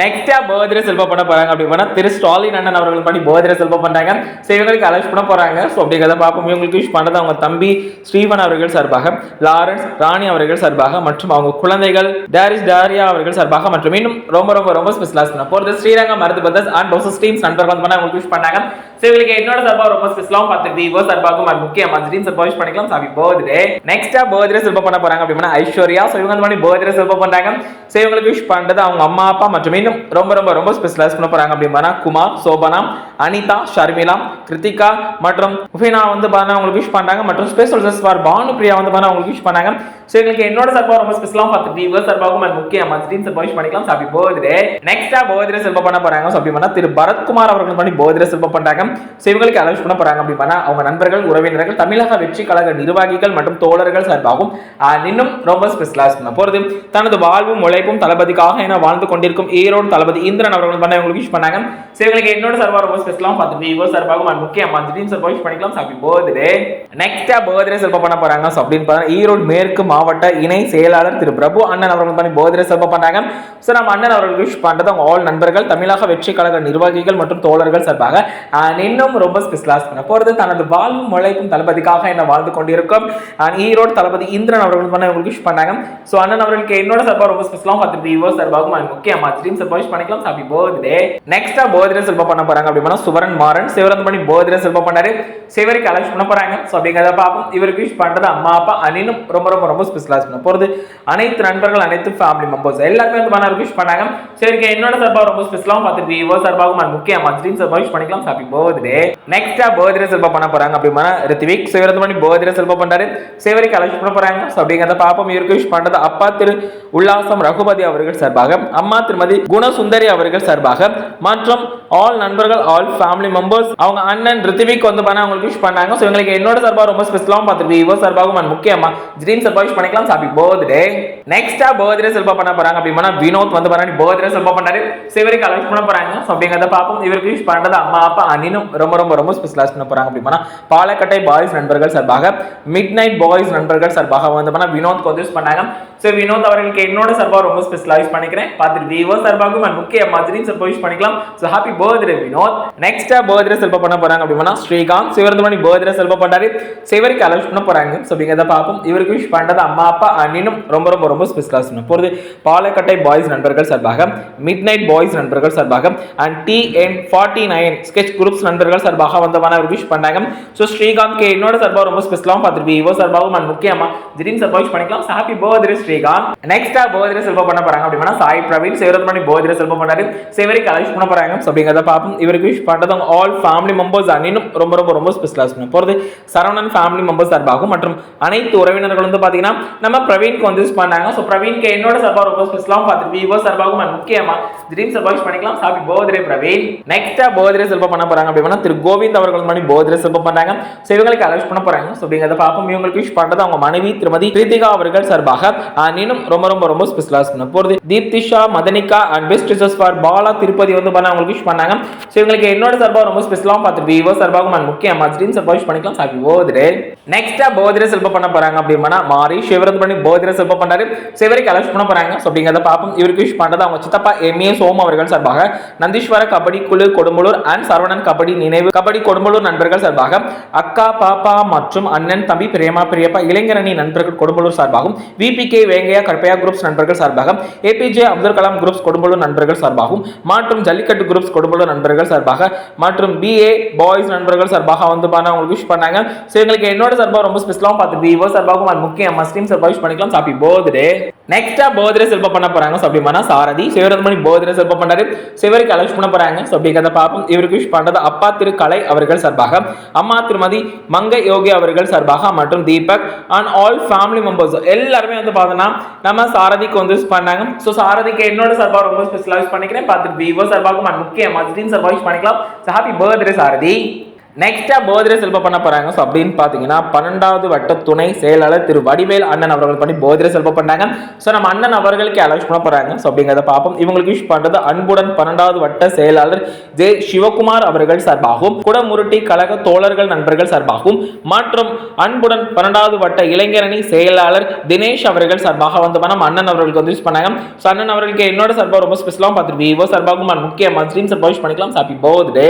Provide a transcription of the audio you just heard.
நெக்ஸ்டா birthday செல்வம் பண்ண போறாங்க அப்படி திரு ஸ்டாலின் அண்ணன் அவர்கள் பண்ணி பர்த்டே செல்வம் பண்றாங்க. ஸோ இவங்களுக்கு அலர்ட் பண்ண போறாங்க. ஸோ அப்படிங்கிறத பார்ப்போம். இவங்களுக்கு விஷ் பண்ணது அவங்க தம்பி ஸ்ரீவன் அவர்கள் சார்பாக லாரன்ஸ் ராணி அவர்கள் சார்பாக மற்றும் அவங்க குழந்தைகள் டேரிஸ் டாரியா அவர்கள் சார்பாக மற்றும் இன்னும் ரொம்ப ரொம்ப ரொம்ப ஸ்பெஷலாக போகிறது ஸ்ரீரங்கம் மருத்துவ பதஸ் அண்ட் பௌசஸ் டீம்ஸ் நண்பர்கள் வந்து பண்ண உங்களுக்கு விஷ் பண்ணாங்க. ஸோ இவங்களுக்கு என்னோட சார்பாக ரொம்ப ஸ்பெஷலாகவும் பார்த்துட்டு இவோ சார்பாகவும் அது முக்கியமாக ட்ரீம் சார்பாக விஷ் பண்ணிக்கலாம். சாப்பி பர்த்டே நெக்ஸ்டா பர்த்டே செல்ப பண்ண போறாங்க அப்படின்னா ஐஸ்வர்யா. ஸோ இவங்க அந்த மாதிரி பர்த்டே செல்ப பண்றாங்க. ஸோ இவங்களுக்கு விஷ் பண்றது அவங்க அம்மா அப்பா மற்றும் இன்னும் ரொம்ப ரொம்ப ரொம்ப ஸ்பெஷலைஸ் பண்ண போறாங்க அப்படின்னா குமார் சோபனா. அனிதா ஷர்மிளா கிருத்திகா மற்றும் உஃபினா வந்து பாருங்க உங்களுக்கு விஷ் பண்றாங்க மற்றும் special just for Banu Priya வந்து பாருங்க உங்களுக்கு விஷ் பண்ணாங்க ஸோ எங்களுக்கு என்னோட சார்பாக ரொம்ப ஸ்பெஷலாக பார்த்துட்டு இவர் சார்பாகவும் அது முக்கியமாக ட்ரீம் சார்பாக விஷ் பண்ணிக்கலாம். சாப்பி பர்த்டே நெக்ஸ்டா பர்த்டே செல்ப பண்ண போறாங்க. ஸோ அப்படின்னா திரு பரத்குமார் அவர்கள் பண்ணி பர்த்டே செல்ப பண்றாங்க. ஸோ இவங்களுக்கு அலௌஸ் பண்ண போறாங்க. அப்படின்னா அவங்க நண்பர்கள் உறவினர்கள் தமிழக வெற்றி கழக நிர்வாகிகள் மற்றும் தோழர்கள் சார்பாகவும் ஆஹ், இன்னும் ரொம்ப ஸ்பெஷலாக பண்ண போறது. தனது வாழ்வும் உழைப்பும் தளபதிக்காக என வாழ்ந்து கொண்டிருக்கும் ஈரோடு தளபதி இந்திரன் அவர்கள் பண்ண இவங்களுக்கு விஷ் பண்ணாங்க. ஸோ இவங்களுக்கு என்னோட சார்பாக ரொம்ப ஸ்பெஷலாக பார்த்துட்டு இவர் சார்பாக அது முக்கியமாக ட்ரீம் சார்பாக விஷ் பண்ணிக்கலாம் சாப்பி பர்த்டே நெக்ஸ்டா பர்த்டே சிறப்பாக பண்ண போறாங்க. ஸோ அப்படின்னு பார்த்தா ஈரோடு மேற்கு மாவட்ட இணை செயலாளர் திரு பிரபு அண்ணன் அவர்கள் பண்ணி பர்த்டே சிறப்பாக பண்ணாங்க ஸோ நம்ம அண்ணன் அவர்கள் விஷ் பண்ணுறது அவங்க ஆல் நண்பர்கள் தமிழக வெற்றி கழக நிர்வாகிகள் மற்றும் தோழர்கள் சார்பாக இன்னும் ரொம்ப ஸ்பெஷலாக பண்ண போகிறது தனது வாழ்வும் உழைப்பும் தளபதிக்காக என்ன வாழ்ந்து கொண்டிருக்கும் ஈரோடு தளபதி இந்திரன் அவர்கள் பண்ண இவங்களுக்கு விஷ் பண்ணாங்க ஸோ அண்ணன் அவர்களுக்கு என்னோட சார்பாக ரொம்ப ஸ்பெஷலாக பார்த்துட்டு இவோ சார்பாகவும் முக்கியமாக முக்கியமா சார் சார்பாக விஷ் பண்ணிக்கலாம் ஹாப்பி பர்த்டே நெக்ஸ்டா பர்த்டே சிறப்பாக பண்ண போறாங்க அப்படின்னா சுவரன் மாறன் சிவரன் போதிர செல்வம் பண்ணாரு. சிவரி அலட்சி பண்ண போறாங்க. ஸோ அப்படிங்கிறத பார்ப்போம். இவருக்கு விஷ் பண்ணுறது அம்மா அப்பா அனினும் ரொம்ப ரொம்ப ரொம்ப ஸ்பெஷலாக பண்ண போகிறது அனைத்து நண்பர்கள் அனைத்து ஃபேமிலி மெம்பர்ஸ் எல்லாருமே வந்து பண்ண விஷ் பண்ணாங்க. சரிங்க என்னோட சார்பாக ரொம்ப ஸ்பெஷலாக பார்த்துட்டு விவோ சார்பாகவும் அது முக்கியமா ட்ரீம் சார்பாக விஷ் பண்ணிக்கலாம். ஹாப்பி பர்த்டே நெக்ஸ்டா பர்த்டே சிறப்பாக பண்ண போறாங்க அப்படின்னா ரித்விக். சிவரத்து பண்ணி பர்த்டே சிறப்பாக பண்றாரு. சிவரி அலட்சி பண்ண போறாங்க. ஸோ அப்படிங்கிறத பார்ப்போம். இவருக்கு விஷ் பண்றது அப்பா திரு உல்லாசம் ரகுபதி அவர்கள் சார்பாக அம்மா திருமதி குணசுந்தரி அவர்கள் சார்பாக. மற்றும் ஆல் நண்பர்கள் ஆல் ஃபேமிலி மெம்பர்ஸ் அவங்க அண்ணன் ரித்திவிக் வந்து பண்ண அவங்களுக்கு விஷ் பண்ணாங்க. ஸோ எங்களுக்கு என்னோட சார்பாக ரொம்ப ஸ்பெஷலாகவும் பார்த்துருக்கு இவோ சார்பாகவும் and முக்கியமா ட்ரீம் சார்பாக விஷ் பண்ணிக்கலாம் ஹாப்பி பர்த்டே நெக்ஸ்டா பர்த்டே செல்பா பண்ண போகிறாங்க அப்படின்னா வினோத் வந்து பண்ணி பர்த்டே செல்பா பண்ணாரு ஸோ இவருக்கு அலௌஸ் பண்ண போகிறாங்க ஸோ அப்படிங்கிறத பார்ப்போம். இவருக்கு விஷ் பண்ணுறது அம்மா அப்பா அண்ணினும் ரொம்ப ரொம்ப ரொம்ப ஸ்பெஷலாக பண்ண போகிறாங்க அப்படின்னா பாலக்கட்டை பாய்ஸ் நண்பர்கள் சார்பாக மிட் நைட் பாய்ஸ் நண்பர்கள் சார்பாக வந்து பண்ணால் வினோத் வந்து யூஸ் பண்ணாங்க. ஸோ வினோத் அவர்களுக்கு என்னோட சார்பாக ரொம்ப ஸ்பெஷலாக யூஸ் பண்ணிக்கிறேன். பார்த்துட்டு விவோ சார்பாகவும் நான் முக்கிய மாதிரி சார்பாக யூஸ் பண்ணிக்கலாம். So happy birthday Vinoth. நெக்ஸ்ட்டாக பர்த்டே செல்ப பண்ண போகிறாங்க அப்படின்னா ஸ்ரீகாந்த். சிவரந்தமணி பர்த்டே செல்ப பண்ணாரு சிவருக்கு அலௌஸ் பண்ண போறாங்க. ஸோ அப்படிங்கிறத பார்ப்போம். இவருக்கு விஷ் பண்ணுறது அம்மா அப்பா அண்ணினும் ரொம்ப ரொம்ப ரொம்ப ஸ்பெஷலாக சொன்ன போகிறது பாலக்கட்டை பாய்ஸ் நண்பர்கள் சார்பாக மிட் நைட் பாய்ஸ் நண்பர்கள் சார்பாக and T N forty nine sketch groups நண்பர்கள் சார்பாக வந்தவன விஷ் பண்ணாங்க ஸோ ஸ்ரீகாந்த் கே என்னோட சார்பாக ரொம்ப ஸ்பெஷலாகவும் பார்த்துருப்பீங்க இவோ சார்பாகவும் அண்ட் முக்கியமாக திடீர்னு சார்பாக விஷ் பண்ணிக்கலாம். Happy birthday Srikanth. நெக்ஸ்டா பர்த்டே செல்ப பண்ண போறாங்க அப்படின்னா சாய் பிரவீன் சிவரத்மணி பர்த்டே செல்ப பண்ணாரு சிவருக்கு அலௌஸ் பண்ண போறாங்க. ஸோ அப்படிங்கிறத பார்ப்போம். இவருக்கு விஷ் பண்ணுறது அவங்க ஆல் ஃபேமிலி மெம்பர்ஸ் அண்ணினும் ரொம்ப ரொம்ப ரொம்ப ஸ்பெஷலாக பண்ண போகிறது சரவணன் ஃபேமிலி மெம்பர்ஸ் சார்பாகவும் மற்றும் அனைத்து உறவினர்கள் வந்து பார்த்தீங்கன்னா நம்ம பிரவீன்க்கு வந்து யூஸ் பண்ணாங்க. ஸோ பிரவீன்க்கு என்னோட சார்பாக ரொம்ப ஸ்பெஷலாகவும் பார்த்துட்டு விவோ சார்பாகவும் முக்கியமாக முக்கியமா சார்பாக விஷ் பண்ணிக்கலாம். Happy birthday Praveen. நெக்ஸ்ட்டாக பர்த்டே செல்ப பண்ண போகிறாங்க அப்படின்னா திரு கோவிந்த் அவர்கள் மணி பர்த்டே செல்ப பண்ணுறாங்க ஸோ இவங்களுக்கு அலௌஸ் பண்ண போகிறாங்க ஸோ அப்படிங்கிறத பார்ப்போம். இவங்களுக்கு விஷ் பண்ணுறது அவங்க மனைவி திருமதி கிருத்திகா அவர்கள் சார்பாக. நீனும் ரொம்ப ரொம்ப ரொம்ப ஸ்பெஷலாக பண்ண போகிறது தீப்திஷா மதனிகா அண்ட் பெஸ்ட் ரிசர்ஸ் ஃபார் பாலா திருப்பதி வந்து பண்ண அவங்களுக்கு விஷ் பண்ணாங்க. ஸோ இவங்களுக்கு என்னோட சார்பாக ரொம்ப ஸ்பெஷலாகவும் பார்த்துட்டு விவோ சார்பாகவும் முக்கியமாக முக்கியமா ட்ரீம் பண்ணிக்கலாம். ஹாப்பி போதிரே. நெக்ஸ்டா பர்த்டே செல்ப பண்ண போறாங்க அப்படின்னா மாறி சிவரத் பண்ணி பர்த்டே செல்ப பண்ணாரு சிவரை கலெக்ட் பண்ண போறாங்க. ஸோ அப்படிங்கிறத பார்ப்போம். இவருக்கு விஷ் பண்ணுறது அவங்க சித்தப்பா எம்ஏ சோம் அவர்கள் சார்பாக நந்தீஸ்வர கபடி குழு கொடும்பலூர் அண்ட் சரவணன் கபடி நினைவு கபடி கொடும்பலூர் நண்பர்கள் சார்பாக அக்கா பாப்பா மற்றும் அண்ணன் தம்பி பிரேமா பிரியப்பா இளைஞரணி நண்பர்கள் கொடும்பலூர் சார்பாகவும் விபிகே வேங்கையா கற்பையா குரூப்ஸ் நண்பர்கள் சார்பாக A P J Abdul Kalam groups Kodumbalur நண்பர்கள் சார்பாகவும் மற்றும் ஜல்லிக்கட்டு குரூப்ஸ் கொடும்பலூர் நண்பர்கள் சார்பாக மற்றும் பிஏ பாய்ஸ் நண்பர்கள் சார்பாக வந்து பண்ண உங்களுக்கு விஷ் பண்ணாங்க. ஸோ எங்களுக்கு என்னோட சார்பாக ரொம்ப ஸ்பெஷலாகவும் பார்த்து விவோ சார்பாகவும் அது முக்கியம் மஸ்லீம் சார்பாக விஷ் பண்ணிக்கலாம். ஹாப்பி பர்த்டே நெக்ஸ்டா பர்த்டே செல்ப பண்ண போறாங்க. ஸோ அப்படி சாரதி. சிவரத் மணி பர்த்டே செல்ப பண்ணாரு. சிவருக்கு அலட்சி பண்ண போறாங்க. ஸோ கதை பார்ப்போம். இவருக்கு விஷ் பண்றது அப்பா திரு கலை அவர்கள் சார்பாக அம்மா திருமதி மங்கை யோகி அவர்கள் சார்பாக மற்றும் Deepak and all family members எல்லாருமே வந்து பார்த்தோன்னா நம்ம சாரதிக்கு வந்து விஷ் பண்ணாங்க. ஸோ சாரதிக்கு என்னோட சார்பாக ரொம்ப ஸ்பெஷலாக விஷ் பண்ணிக்கிறேன். பார்த்துட்டு விவோ சார்பாகவும் முக்கிய மஸ்லீம் சார்பாக விஷ் பண்ணிக்கலாம். Happy birthday Sarathi. நெக்ஸ்டா பர்த்டே செல்ப பண்ண போறாங்க. ஸோ அப்படின்னு பார்த்தீங்கன்னா பன்னெண்டாவது வட்ட துணை செயலாளர் திரு வடிவேல் அண்ணன் அவர்கள் பண்ணி பர்த்டே செல்ப பண்ணாங்க ஸோ நம்ம அண்ணன் அவர்களுக்கு அலௌஸ் பண்ண போறாங்க. ஸோ அப்படிங்கிறத பார்ப்போம். இவங்களுக்கு விஷ் பண்றது அன்புடன் பன்னெண்டாவது வட்ட செயலாளர் ஜே. சிவகுமார் அவர்கள் சார்பாகவும் குடமுருட்டி கழக தோழர்கள் நண்பர்கள் சார்பாகவும் மற்றும் அன்புடன் பன்னெண்டாவது வட்ட இளைஞரணி செயலாளர் தினேஷ் அவர்கள் சார்பாக வந்து நம்ம அண்ணன் அவர்களுக்கு வந்து விஷ் பண்ணாங்க. ஸோ அண்ணன் அவர்களுக்கு என்னோட சார்பாக ரொம்ப ஸ்பெஷலாகவும் பார்த்துட்டு விவோ சார்பாகவும் முக்கிய மஸ்லீம் சார்பாக விஷ் பண்ணிக்கலாம். Happy birthday